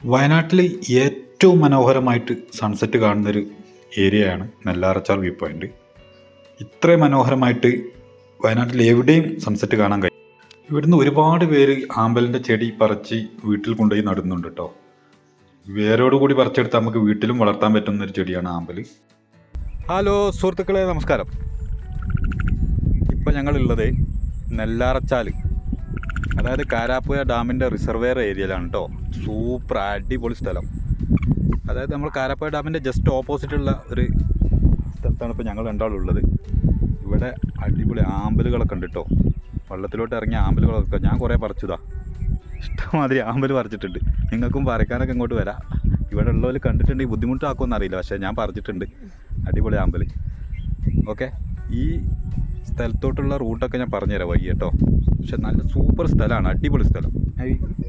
വയനാട്ടിൽ ഏറ്റവും മനോഹരമായിട്ട് സൺസെറ്റ് കാണുന്നൊരു ഏരിയയാണ് നെല്ലാറച്ചാൽ വ്യൂ പോയിന്റ് ഇത്രയും മനോഹരമായിട്ട് വയനാട്ടിൽ എവിടെയും സൺസെറ്റ് കാണാൻ കഴിയും ഇവിടുന്ന് ഒരുപാട് പേര് ആമ്പലിന്റെ ചെടി പറിച്ച് വീട്ടിൽ കൊണ്ടുപോയി നടുന്നുണ്ട് കേട്ടോ വേരോടുകൂടി പറിച്ചെടുത്താൽ നമുക്ക് വീട്ടിലും വളർത്താൻ പറ്റുന്ന ഒരു ചെടിയാണ് ആമ്പൽ. ഹലോ സുഹൃത്തുക്കളെ നമസ്കാരം. ഇപ്പം ഞങ്ങളുള്ളത് നെല്ലാറച്ചാൽ അതായത് കാരാപ്പുഴ ഡാമിന്റെ റിസർവെയർ ഏരിയയിലാണ് കേട്ടോ സൂപ്പർ അടിപൊളി സ്ഥലം. അതായത് നമ്മൾ കാരാപ്പുഴ ഡാമിന്റെ ജസ്റ്റ് ഓപ്പോസിറ്റുള്ള ഒരു സ്ഥലത്താണ് ഇപ്പോൾ ഞങ്ങൾ രണ്ടാളുള്ളത് ഇവിടെ അടിപൊളി ആമ്പലുകളൊക്കെ ഉണ്ട് കേട്ടോ വള്ളത്തിലോട്ട് ഇറങ്ങിയ ആമ്പലുകളൊക്കെ ഞാൻ കുറേ പറിച്ചതാ. ഇഷ്ടമാതിരി ആമ്പൽ പറിച്ചിട്ടുണ്ട്. നിങ്ങൾക്കും പറിക്കാനൊക്കെ ഇങ്ങോട്ട് വരാം. ഇവിടെ ഉള്ളവർ കണ്ടിട്ടുണ്ടെങ്കിൽ ബുദ്ധിമുട്ടാക്കുമെന്ന് അറിയില്ല. പക്ഷേ ഞാൻ പറിച്ചിട്ടുണ്ട്. അടിപൊളി ആമ്പൽ ഓക്കെ ഈ സ്ഥലത്തോട്ടുള്ള റൂട്ടൊക്കെ ഞാൻ പറഞ്ഞുതരാം വൈകി കേട്ടോ പക്ഷെ നല്ല സൂപ്പർ സ്ഥലമാണ് അടിപൊളി സ്ഥലം.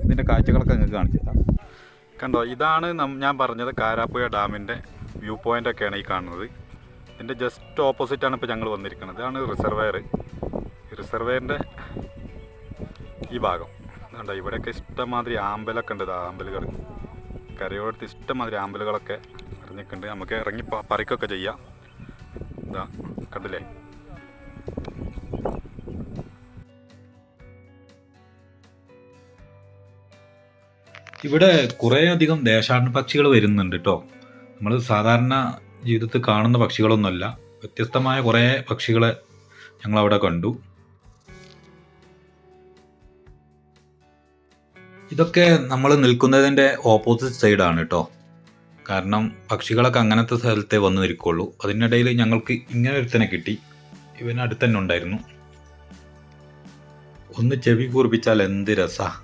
ഇതിന്റെ കാഴ്ചകളൊക്കെ നിങ്ങൾക്ക് കാണിച്ചു തരാം. കണ്ടോ ഇതാണ് ഞാൻ പറഞ്ഞത് കാരാപ്പുഴ ഡാമിന്റെ വ്യൂ പോയിന്റ് ഒക്കെയാണ് ഈ കാണുന്നത്. ഇതിന്റെ ജസ്റ്റ് ഓപ്പോസിറ്റാണ് ഇപ്പോൾ ഞങ്ങൾ വന്നിരിക്കുന്നത്. ഇതാണ് റിസർവെയർ റിസർവെയറിന്റെ ഈ ഭാഗം. കണ്ടോ ഇവിടെയൊക്കെ ഇഷ്ടംമാതിരി ആമ്പലൊക്കെ ഉണ്ട് ആമ്പലുകൾ കരയോടത്ത് ഇഷ്ടംമാതിരി ആമ്പലുകളൊക്കെ ഇറങ്ങിയിട്ടുണ്ട് നമുക്ക് ഇറങ്ങി പറിക്കൊക്കെ ചെയ്യാം. ഇതാ കണ്ടില്ലേ? ഇവിടെ കുറേ അധികം ദേശാടന പക്ഷികൾ വരുന്നുണ്ട് കേട്ടോ നമ്മൾ സാധാരണ ജീവിതത്തിൽ കാണുന്ന പക്ഷികളൊന്നുമല്ല. വ്യത്യസ്തമായ കുറേ പക്ഷികളെ ഞങ്ങൾ അവിടെ കണ്ടു. ഇതൊക്കെ നമ്മൾ നിൽക്കുന്നതിന്റെ ഓപ്പോസിറ്റ് സൈഡാണ് കേട്ടോ കാരണം പക്ഷികളൊക്കെ അങ്ങനത്തെ സ്ഥലത്തെ വന്ന് നിൽക്കുള്ളൂ. അതിനിടയിൽ ഞങ്ങൾക്ക് ഇങ്ങനെ ഒരുത്തനെ കിട്ടി. ഇവൻ അടുത്തതന്നെ ഉണ്ടായിരുന്നു. ഒന്ന് ചെവി കൂർപ്പിച്ചാൽ എന്ത് രസാ.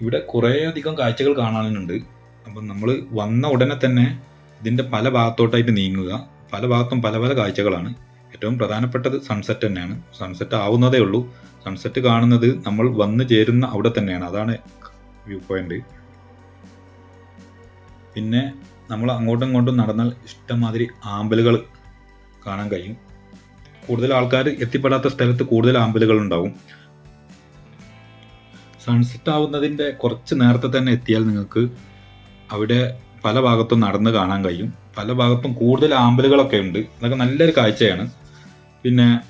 ഇവിടെ കുറേയധികം കാഴ്ചകൾ കാണാനുണ്ട്. അപ്പം നമ്മൾ വന്ന ഉടനെ തന്നെ ഇതിന്റെ പല ഭാഗത്തോട്ടായിട്ട് നീങ്ങുക. പല ഭാഗത്തും പല പല കാഴ്ചകളാണ്. ഏറ്റവും പ്രധാനപ്പെട്ടത് സൺസെറ്റ് തന്നെയാണ്. സൺസെറ്റ് ആവുന്നതേ ഉള്ളൂ. സൺസെറ്റ് കാണുന്നത് നമ്മൾ വന്നു ചേരുന്ന അവിടെ തന്നെയാണ്. അതാണ് വ്യൂ പോയിന്റ് പിന്നെ നമ്മൾ അങ്ങോട്ടും ഇങ്ങോട്ടും നടന്നാൽ ഇഷ്ടംമാതിരി ആമ്പലുകൾ കാണാൻ കഴിയും. കൂടുതൽ ആൾക്കാർ എത്തിപ്പെടാത്ത സ്ഥലത്ത് കൂടുതൽ ആമ്പലുകൾ ഉണ്ടാവും. സൺസെറ്റ് ആവുന്നതിന്റെ കുറച്ച് നേരത്തെ തന്നെ എത്തിയാൽ നിങ്ങൾക്ക് അവിടെ പല ഭാഗത്തും നടന്ന് കാണാൻ കഴിയും. പല ഭാഗത്തും കൂടുതൽ ആമ്പലുകളൊക്കെ ഉണ്ട്. അതൊക്കെ നല്ലൊരു കാഴ്ചയാണ്. പിന്നെ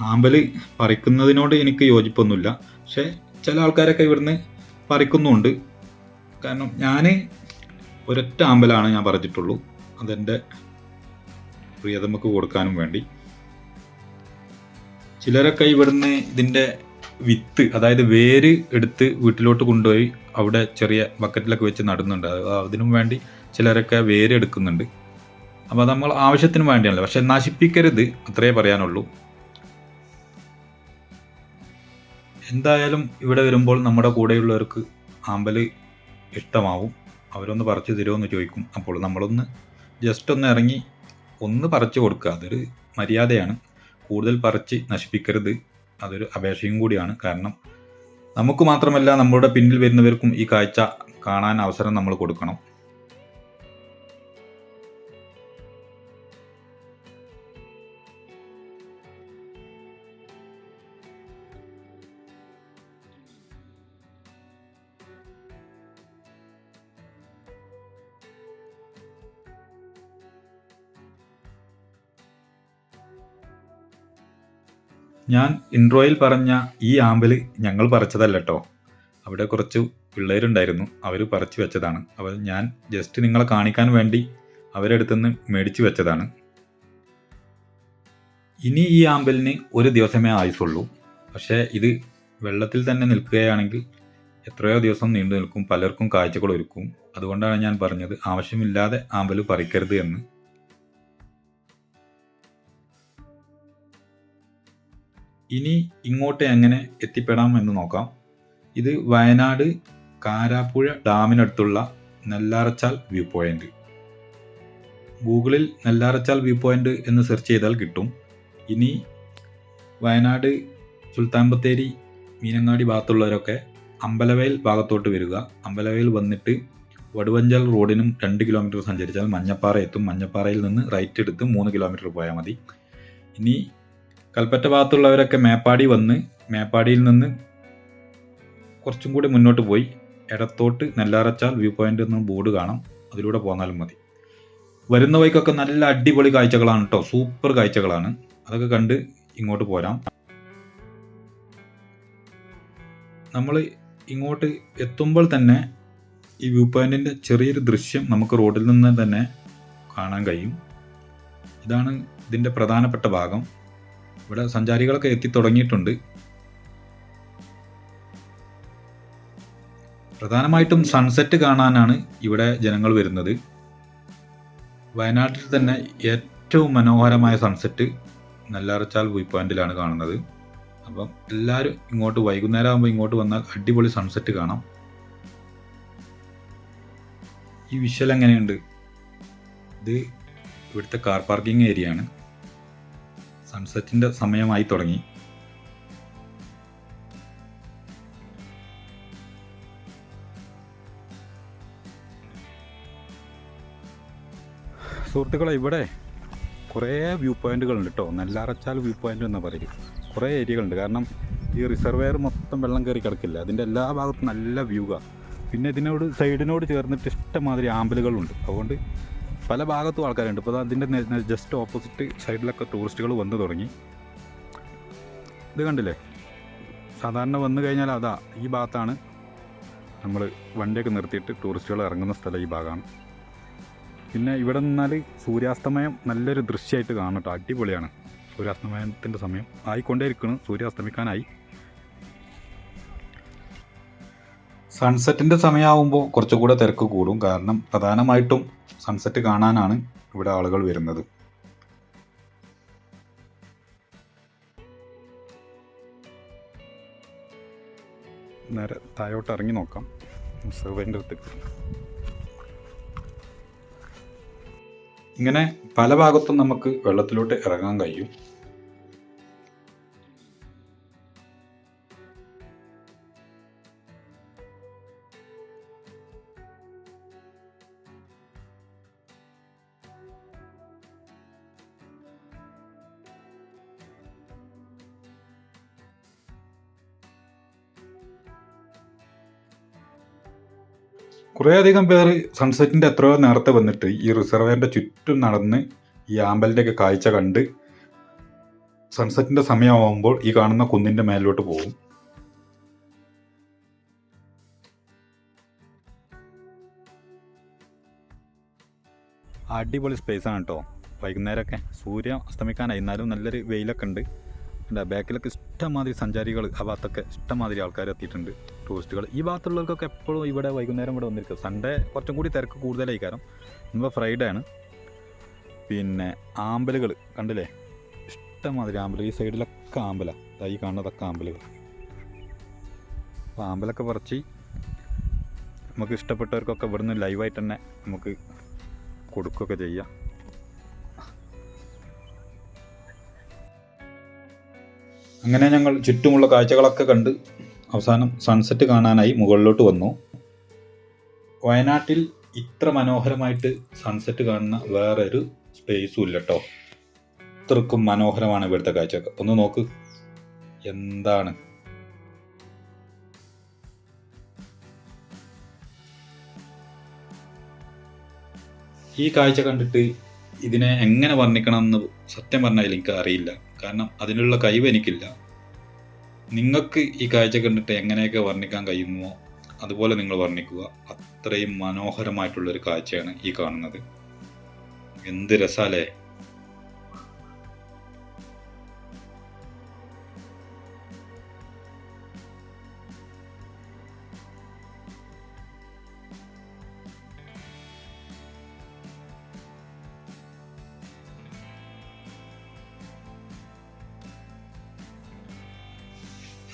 ആമ്പൽ പറിക്കുന്നതിനോട് എനിക്ക് യോജിപ്പൊന്നുമില്ല. പക്ഷേ ചില ആൾക്കാരൊക്കെ ഇവിടുന്ന് പറിക്കുന്നുമുണ്ട്. കാരണം ഞാൻ ഒരൊറ്റ ആമ്പലാണ് ഞാൻ പറഞ്ഞിട്ടുള്ളൂ അതെന്റെ പ്രിയതമക്ക് കൊടുക്കാനും വേണ്ടി. ചിലരൊക്കെ ഇവിടുന്ന് ഇതിന്റെ വിത്ത് അതായത് വേര് എടുത്ത് വീട്ടിലോട്ട് കൊണ്ടുപോയി അവിടെ ചെറിയ ബക്കറ്റിലൊക്കെ വെച്ച് നടുന്നുണ്ട്. അത് അതിനും വേണ്ടി ചിലരൊക്കെ വേര് എടുക്കുന്നുണ്ട്. അപ്പോൾ നമ്മൾ ആവശ്യത്തിന് വേണ്ടിയാണല്ലോ. പക്ഷെ നശിപ്പിക്കരുത് അത്രേ പറയാനുള്ളൂ. എന്തായാലും ഇവിടെ വരുമ്പോൾ നമ്മുടെ കൂടെയുള്ളവർക്ക് ആമ്പൽ ഇഷ്ടമാവും. അവരൊന്ന് പറിച്ചു തരുമോ ചോദിക്കും. അപ്പോൾ നമ്മളൊന്ന് ജസ്റ്റ് ഒന്ന് ഇറങ്ങി ഒന്ന് പറിച്ചു കൊടുക്കുക. അതൊരു മര്യാദയാണ്. കൂടുതൽ പറിച്ച് നശിപ്പിക്കരുത്. അതൊരു അപേക്ഷയും കൂടിയാണ്. കാരണം നമുക്ക് മാത്രമല്ല നമ്മുടെ പിന്നിൽ വരുന്നവർക്കും ഈ കാഴ്ച കാണാൻ അവസരം നമ്മൾ കൊടുക്കണം. ഞാൻ ഇൻട്രോയിൽ പറഞ്ഞ ഈ ആമ്പൽ ഞങ്ങൾ പറിച്ചതല്ല കേട്ടോ അവിടെ കുറച്ച് പിള്ളേരുണ്ടായിരുന്നു അവർ പറിച്ചു വെച്ചതാണ്. അപ്പോൾ ഞാൻ ജസ്റ്റ് നിങ്ങളെ കാണിക്കാൻ വേണ്ടി അവരെടുത്തുനിന്ന് മേടിച്ചു വെച്ചതാണ്. ഇനി ഈ ആമ്പലിന് ഒരു ദിവസമേ ആയുസുള്ളൂ പക്ഷേ ഇത് വെള്ളത്തിൽ തന്നെ നിൽക്കുകയാണെങ്കിൽ എത്രയോ ദിവസം നീണ്ടു നിൽക്കും പലർക്കും കാഴ്ചകൾ ഒരുക്കും. അതുകൊണ്ടാണ് ഞാൻ പറഞ്ഞത് ആവശ്യമില്ലാതെ ആമ്പൽ പറിക്കരുത് എന്ന്. ഇനി ഇങ്ങോട്ട് എങ്ങനെ എത്തിപ്പെടാം എന്ന് നോക്കാം. ഇത് വയനാട് കാരാപ്പുഴ ഡാമിനടുത്തുള്ള നെല്ലാറച്ചാൽ വ്യൂ പോയിന്റ്. ഗൂഗിളിൽ നെല്ലാറച്ചാൽ വ്യൂ പോയിന്റ് എന്ന് സെർച്ച് ചെയ്താൽ കിട്ടും. ഇനി വയനാട് സുൽത്താൻ ബത്തേരി മീനങ്ങാടി ഭാഗത്തുള്ളവരൊക്കെ അമ്പലവയൽ ഭാഗത്തോട്ട് വരിക. അമ്പലവയൽ വന്നിട്ട് വടുവഞ്ചൽ റോഡിനും രണ്ട് കിലോമീറ്റർ സഞ്ചരിച്ചാൽ മഞ്ഞപ്പാറ എത്തും. മഞ്ഞപ്പാറയിൽ നിന്ന് റൈറ്റ് എടുത്ത് മൂന്ന് കിലോമീറ്റർ പോയാൽ മതി. ഇനി കൽപ്പറ്റ ഭാഗത്തുള്ളവരൊക്കെ മേപ്പാടി വന്ന് മേപ്പാടിയിൽ നിന്ന് കുറച്ചും കൂടി മുന്നോട്ട് പോയി. ഇടത്തോട്ട് നെല്ലാറച്ചാൽ വ്യൂ പോയിന്റ് എന്ന ബോർഡ് കാണാം. അതിലൂടെ പോന്നാലും മതി. വരുന്ന വഴിക്കൊക്കെ നല്ല അടിപൊളി കാഴ്ചകളാണ് കേട്ടോ സൂപ്പർ കാഴ്ചകളാണ്. അതൊക്കെ കണ്ട് ഇങ്ങോട്ട് പോരാം. നമ്മൾ ഇങ്ങോട്ട് എത്തുമ്പോൾ തന്നെ ഈ വ്യൂ പോയിന്റിന്റെ ചെറിയൊരു ദൃശ്യം നമുക്ക് റോഡിൽ നിന്ന് തന്നെ കാണാൻ കഴിയും. ഇതാണ് ഇതിന്റെ പ്രധാനപ്പെട്ട ഭാഗം. ഇവിടെ സഞ്ചാരികളൊക്കെ എത്തി തുടങ്ങിയിട്ടുണ്ട്. പ്രധാനമായിട്ടും സൺസെറ്റ് കാണാനാണ് ഇവിടെ ജനങ്ങൾ വരുന്നത്. വയനാട്ടിൽ തന്നെ ഏറ്റവും മനോഹരമായ സൺസെറ്റ് നെല്ലാറച്ചാൽ വ്യൂ പോയിന്റിലാണ് കാണുന്നത്. അപ്പം എല്ലാവരും ഇങ്ങോട്ട് വൈകുന്നേരം ആകുമ്പോൾ ഇങ്ങോട്ട് വന്നാൽ അടിപൊളി സൺസെറ്റ് കാണാം. ഈ വിഷ്വൽ എങ്ങനെയുണ്ട്? ഇത് ഇവിടുത്തെ കാർ പാർക്കിംഗ് ഏരിയ ആണ്. സൺസെറ്റിന്റെ സമയമായി തുടങ്ങി. സുഹൃത്തുക്കളെ ഇവിടെ കുറേ വ്യൂ പോയിന്റുകളുണ്ട് കേട്ടോ നെല്ലാറച്ചാൽ വ്യൂ പോയിന്റ് എന്ന് പറയും കുറേ ഏരിയകളുണ്ട് കാരണം ഈ റിസർവെയർ മൊത്തം വെള്ളം കയറി കിടക്കില്ല. അതിന്റെ എല്ലാ ഭാഗത്തും നല്ല വ്യൂവാണ് പിന്നെ ഇതിനോട് സൈഡിനോട് ചേർന്നിട്ട് ഇഷ്ടംമാതിരി ആമ്പലുകളുണ്ട്. അതുകൊണ്ട് പല ഭാഗത്തും ആൾക്കാരുണ്ട്. ഇപ്പോൾ അതിന്റെ ജസ്റ്റ് ഓപ്പോസിറ്റ് സൈഡിലൊക്കെ ടൂറിസ്റ്റുകൾ വന്നു തുടങ്ങി. ഇത് കണ്ടില്ലേ? സാധാരണ വന്നു കഴിഞ്ഞാൽ അതാ ഈ ഭാഗത്താണ് നമ്മൾ വണ്ടിയൊക്കെ നിർത്തിയിട്ട് ടൂറിസ്റ്റുകൾ ഇറങ്ങുന്ന സ്ഥലം ഈ ഭാഗമാണ് പിന്നെ ഇവിടെ നിന്നാൽ സൂര്യാസ്തമയം നല്ലൊരു ദൃശ്യമായിട്ട് കാണും കേട്ടോ അടിപൊളിയാണ് സൂര്യാസ്തമയത്തിന്റെ സമയം. ആയിക്കൊണ്ടേയിരിക്കണം. സൂര്യാസ്തമിക്കാനായി. സൺസെറ്റിന്റെ സമയമാകുമ്പോൾ കുറച്ചുകൂടെ തിരക്ക് കൂടും. കാരണം പ്രധാനമായിട്ടും സൺസെറ്റ് കാണാനാണ് ഇവിടെ ആളുകൾ വരുന്നത്. നേരെ താഴോട്ട് ഇറങ്ങി നോക്കാം. സെർവേന്റെ അടുത്തേക്ക് ഇങ്ങനെ പല ഭാഗത്തും നമുക്ക് വെള്ളത്തിലോട്ട് ഇറങ്ങാൻ കഴിയും. കുറേയധികം പേർ സൺസെറ്റിന്റെ എത്രയോ നേരത്തെ വന്നിട്ട് ഈ റിസർവേറിന്റെ ചുറ്റും നടന്ന് ഈ ആമ്പലിന്റെയൊക്കെ കാഴ്ച കണ്ട് സൺസെറ്റിന്റെ സമയമാകുമ്പോൾ ഈ കാണുന്ന കുന്നിന്റെ മേലോട്ട് പോകും. അടിപൊളി സ്പേസ് ആണ് കേട്ടോ. വൈകുന്നേരമൊക്കെ സൂര്യൻ അസ്തമിക്കാനായി എന്നാലും നല്ലൊരു വെയിലൊക്കെ ഉണ്ട്. ബാക്കിലൊക്കെ ഇഷ്ടംമാതിരി സഞ്ചാരികൾ ആ ഭാഗത്തൊക്കെ ഇഷ്ടംമാതിരി ആൾക്കാർ എത്തിയിട്ടുണ്ട്. ടൂറിസ്റ്റുകൾ ഈ ഭാഗത്തുള്ളവർക്കൊക്കെ എപ്പോഴും ഇവിടെ വൈകുന്നേരം ഇവിടെ വന്നിരിക്കും. സൺഡേ കുറച്ചും കൂടി തിരക്ക് കൂടുതലായി കാരണം ഇന്നിപ്പോൾ ഫ്രൈഡേ ആണ്. പിന്നെ ആമ്പലുകൾ കണ്ടില്ലേ? ഇഷ്ടംമാതിരി ആമ്പൽ ഈ സൈഡിലൊക്കെ ആമ്പല. ഈ കാണുന്നതൊക്കെ ആമ്പലുകൾ. അപ്പോൾ ആമ്പലൊക്കെ പറിച്ച് നമുക്ക് ഇഷ്ടപ്പെട്ടവർക്കൊക്കെ ഇവിടുന്ന് ലൈവായിട്ട് തന്നെ നമുക്ക് കൊടുക്കുകയൊക്കെ ചെയ്യാം. അങ്ങനെ ഞങ്ങൾ ചുറ്റുമുള്ള കാഴ്ചകളൊക്കെ കണ്ട് അവസാനം സൺസെറ്റ് കാണാനായി മുകളിലോട്ട് വന്നു. വയനാട്ടിൽ ഇത്ര മനോഹരമായിട്ട് സൺസെറ്റ് കാണുന്ന വേറൊരു സ്പേസും ഇല്ല കേട്ടോ ഇത്രക്കും മനോഹരമാണ് ഇവിടുത്തെ കാഴ്ചയൊക്കെ. ഒന്ന് നോക്ക്. എന്താണ്? ഈ കാഴ്ച കണ്ടിട്ട് ഇതിനെ എങ്ങനെ വർണിക്കണം എന്ന് സത്യം പറഞ്ഞാൽ എനിക്ക് അറിയില്ല കാരണം അതിനുള്ള കഴിവ് എനിക്കില്ല. നിങ്ങൾക്ക് ഈ കാഴ്ച കണ്ടിട്ട് എങ്ങനെയൊക്കെ വർണിക്കാൻ കഴിയുമോ അതുപോലെ നിങ്ങൾ വർണിക്കുക. അത്രയും മനോഹരമായിട്ടുള്ളൊരു കാഴ്ചയാണ് ഈ കാണുന്നത്. എന്ത് രസാലേ.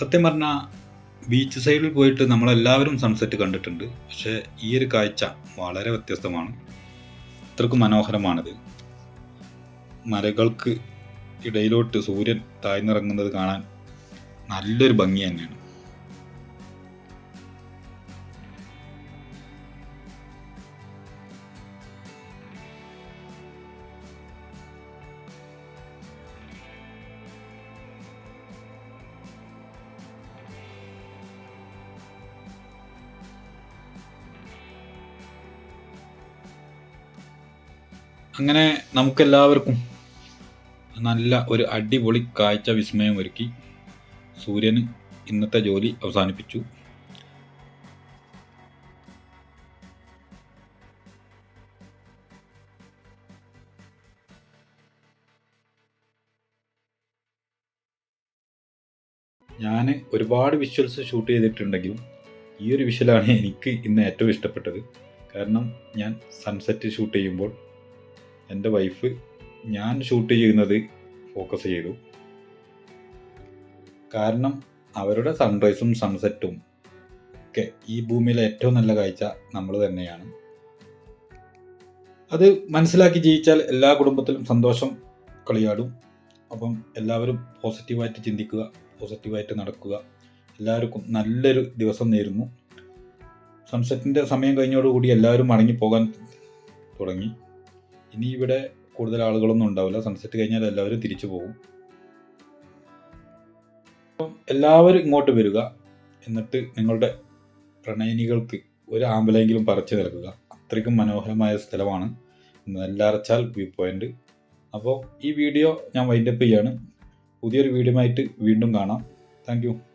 സത്യം പറഞ്ഞാൽ ബീച്ച് സൈഡിൽ പോയിട്ട് നമ്മളെല്ലാവരും സൺസെറ്റ് കണ്ടിട്ടുണ്ട്. പക്ഷേ ഈ ഒരു കാഴ്ച വളരെ വ്യത്യസ്തമാണ്. അത്രക്കും മനോഹരമാണിത്. മരകൾക്ക് ഇടയിലോട്ട് സൂര്യൻ താഴ്ന്നിറങ്ങുന്നത് കാണാൻ നല്ലൊരു ഭംഗി തന്നെയാണ്. അങ്ങനെ നമുക്കെല്ലാവർക്കും നല്ല ഒരു അടിപൊളി കാഴ്ച വിസ്മയം ഒരുക്കി സൂര്യന് ഇന്നത്തെ ജോലി അവസാനിപ്പിച്ചു. ഞാൻ ഒരുപാട് വിഷ്വൽസ് ഷൂട്ട് ചെയ്തിട്ടുണ്ടെങ്കിലും ഈ ഒരു വിഷ്വലാണ് എനിക്ക് ഇന്ന് ഏറ്റവും ഇഷ്ടപ്പെട്ടത്. കാരണം ഞാൻ സൺസെറ്റ് ഷൂട്ട് ചെയ്യുമ്പോൾ എന്റെ വൈഫ് ഞാൻ ഷൂട്ട് ചെയ്യുന്നത് ഫോക്കസ് ചെയ്തു. കാരണം അവരുടെ സൺറൈസും സൺസെറ്റും ഒക്കെ ഈ ഭൂമിയിലെ ഏറ്റവും നല്ല കാഴ്ച നമ്മൾ തന്നെയാണ്. അത് മനസ്സിലാക്കി ജീവിച്ചാൽ എല്ലാ കുടുംബത്തിലും സന്തോഷം കളിയാടും. അപ്പം എല്ലാവരും പോസിറ്റീവായിട്ട് ചിന്തിക്കുക പോസിറ്റീവായിട്ട് നടക്കുക. എല്ലാവർക്കും നല്ലൊരു ദിവസം നേരുന്നു. സൺസെറ്റിന്റെ സമയം കഴിഞ്ഞോടുകൂടി എല്ലാവരും മടങ്ങി പോകാൻ തുടങ്ങി. ഇനി ഇവിടെ കൂടുതൽ ആളുകളൊന്നും ഉണ്ടാവില്ല. സൺസെറ്റ് കഴിഞ്ഞാൽ എല്ലാവരും തിരിച്ചു പോകും. അപ്പം എല്ലാവരും ഇങ്ങോട്ട് വരിക. എന്നിട്ട് നിങ്ങളുടെ പ്രണയിനികൾക്ക് ഒരു ആമ്പലെങ്കിലും പറിച്ചു നൽകുക. അത്രയ്ക്കും മനോഹരമായ സ്ഥലമാണ്. Nellarachal view point. അപ്പോൾ ഈ വീഡിയോ ഞാൻ വൈൻഡപ്പ് ചെയ്യാണ്. പുതിയൊരു വീഡിയോ ആയിട്ട് വീണ്ടും കാണാം. താങ്ക്